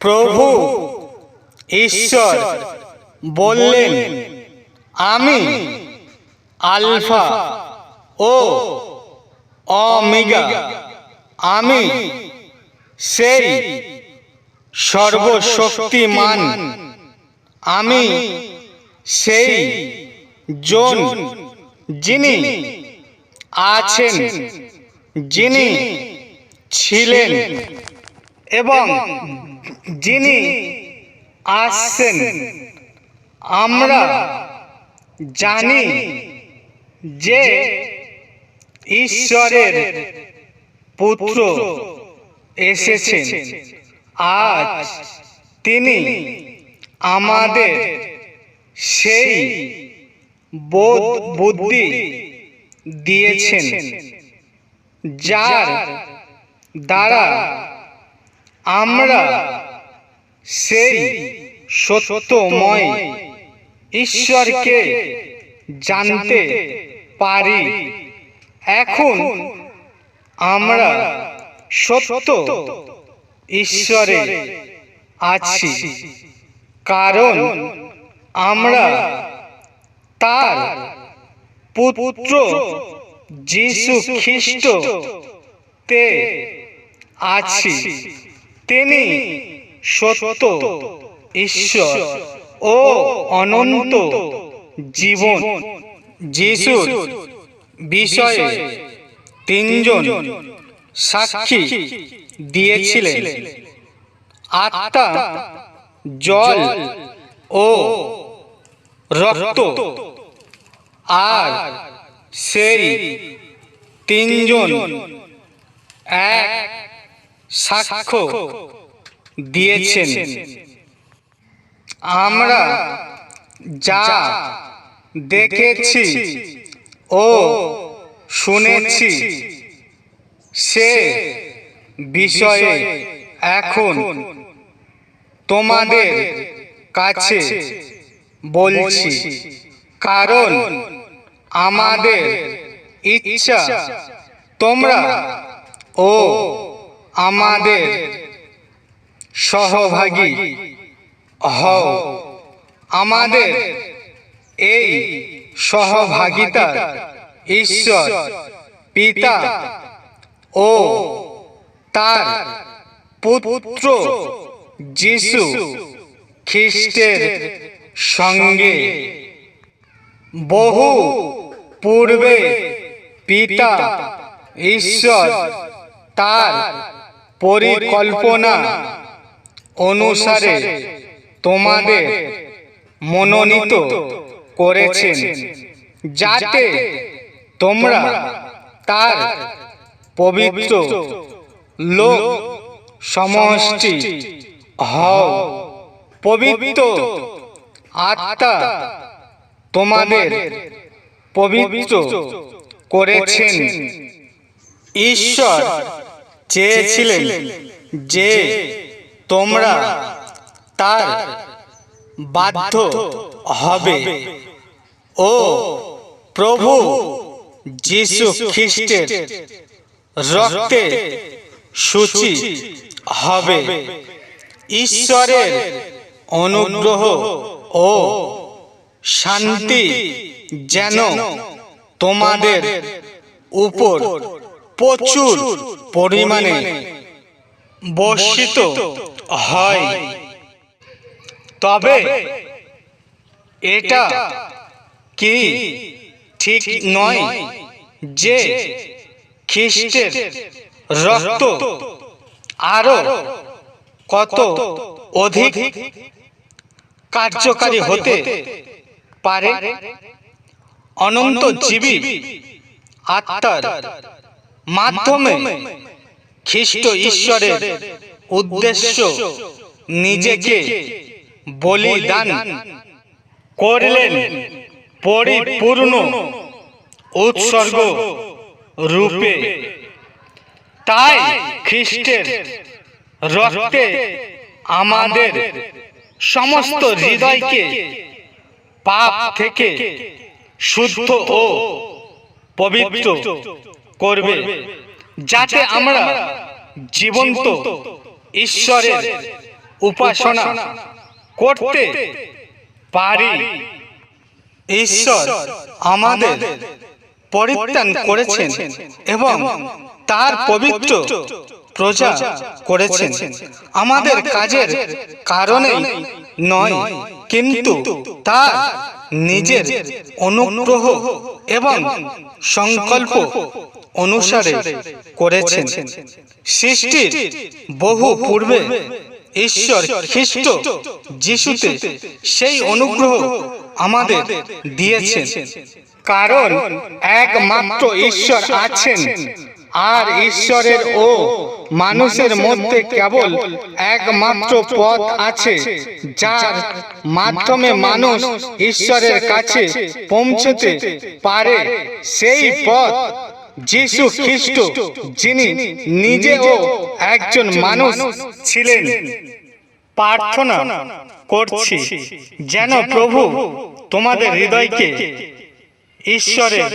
প্রভু, ঈশ্বর বললেন, আমি আলফা ও অমেগা আমি সেই সর্বশক্তিমান, আমি সেই জন যিনি আছেন, যিনি ছিলেন এবং যিনি আসছেন, আমরা জানি যে ঈশ্বরের পুত্র এসেছেন। আজ তিনি আমাদের সেই বোধ বুদ্ধি দিয়েছেন, যার দ্বারা আমরা সেই সত্যময় ঈশ্বরকে জানতে পারি। এখন আমরা সত্য ঈশ্বরে আছি। কারণ আমরা তার পুত্র যিশু খ্রিস্ট তে আছি। তিনি সত্য, ঈশ্বর ও অনন্ত জীবন। যিশুর বিষয়ে তিনজন সাক্ষী দিয়েছিলেন। আত্মা, জল ও রক্ত। আর সেই তিনজন এক সাক্ষ্য দিয়েছেন। আমরা যা দেখেছি ও শুনেছি, সে বিষয়ে এখন তোমাদের কাছে বলছি। কারণ আমাদের ইচ্ছা তোমরা ও আমাদের সহভাগী হও। আমাদের এই সহভাগিতা ঈশ্বর, পিতা ও তার পুত্র যিশু খ্রিস্টের সঙ্গে। বহু পূর্বে পিতা ঈশ্বর তার পরিকল্পনা অনুসারে তোমাদের মনোনীত করেছেন, যাতে তোমরা তার পবিত্র লোক সমষ্টি হও। পবিত্র আত্মা তোমাদের পবিত্র করেছেন। ঈশ্বর চেয়েছিলেন যে তোমরা তার বাধ্য হবে। ও প্রভু যিশু খ্রিস্টের রক্তে সূচি হবে। ঈশ্বরের অনুগ্রহ ও শান্তি যেন তোমাদের উপর প্রচুর পরিমাণে বর্ষিত হয়। তবে এটা কি ঠিক নয় যে খ্রিস্টের রক্ত আরও কত অধিক কার্যকারী হতে পারে? অনন্ত জীবী আত্মার মাধ্যমে খ্রিস্ট ঈশ্বরের উদ্দেশ্য নিজেকে বলিদান করলেন, পরিপূর্ণ উৎসর্গ রূপে। তাই খ্রিস্টের রক্তে আমাদের সমস্ত হৃদয়কে পাপ থেকে শুদ্ধ ও পবিত্র করবে, যাতে আমরা জীবন্ত ঈশ্বরের উপাসনা করতে পারি। ঈশ্বর আমাদের পরিত্রাণ করেছেন এবং তার পবিত্র প্রজা করেছেন। আমাদের কাজের কারণে নয়, কিন্তু তার নিজের অনুগ্রহ এবং সংকল্প অনুসারে করেছেন। সৃষ্টির বহু পূর্বে ঈশ্বর খ্রিস্ট যিশুতে সেই অনুগ্রহ আমাদের দিয়েছেন। কারণ একমাত্র ঈশ্বর আছেন। আর ঈশ্বরের ও মানুষের মধ্যে কেবল একমাত্র পথ আছে, যার মাধ্যমে মানুষ ঈশ্বরের কাছে পৌঁছতে পারে। সেই পথ যিশু খ্রিস্ট, যিনি নিজেও একজন মানুষ ছিলেন। প্রার্থনা করছি যেন প্রভু তোমাদের হৃদয়কে ঈশ্বরের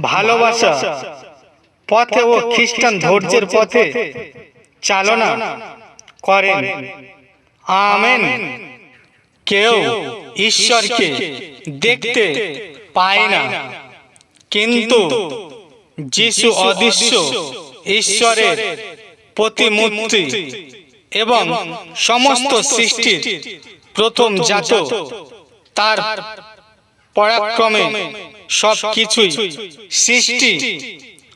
ভালোবাসা, পথে ও খ্রিস্টান ধৈর্যের পথে চালনা করেন। আমেন। কেউ ঈশ্বরকে দেখতে পায় না, কিন্তু যিশু অদৃশ্য, ঈশ্বরের প্রতিমূর্তি এবং সমস্ত সৃষ্টির প্রথম জাত তার পরাক্রমে সব কিছুই সৃষ্টি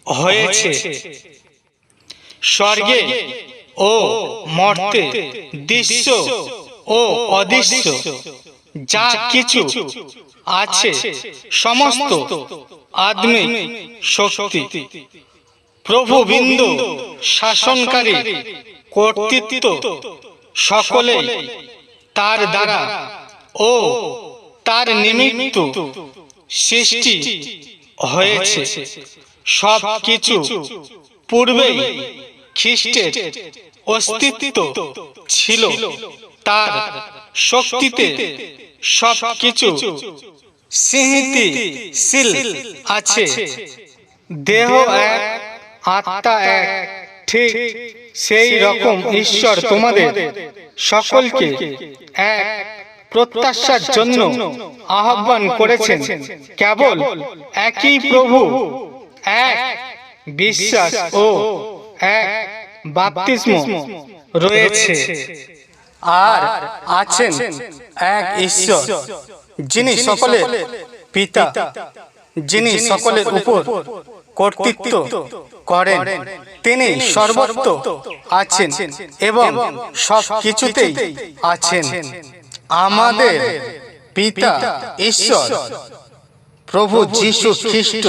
হয়েছে। স্বর্গে ও মর্তে দৃশ্য ও অদৃশ্য। যা কিছু আছে সমস্ত আদমি শক্তি। প্রভু বিন্দু শাসনকারী কর্তৃত্ব সকলে তার দ্বারা ও তার নিমিত্ত সৃষ্টি হয়েছে। সব কিছু পূর্বেই খ্রিস্টের অস্তিত্ব ছিল। তার। শক্তিতে সব কিছু স্মৃতিশীল আছে। দেহ এক, আত্মা এক, ঠিক সেই রকম ঈশ্বর তোমাদের সকলকে এক প্রত্যাশার জন্য আহ্বান করেছেন। কেবল একই প্রভু, এক বিশ্বাস ও এক বাপ্তিস্ম রয়েছে। আর আছেন এক ঈশ্বর, যিনি সকলের পিতা, যিনি সকলের উপর কর্তৃত্ব করেন, তিনি সর্বত্র আছেন এবং সব কিছুতেই আছেন। আমাদের পিতা ঈশ্বর, প্রভু যীশু খ্রিস্ট,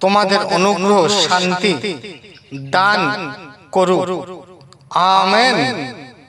তোমাদের অনুগ্রহ, শান্তি দান করুক। আমেন।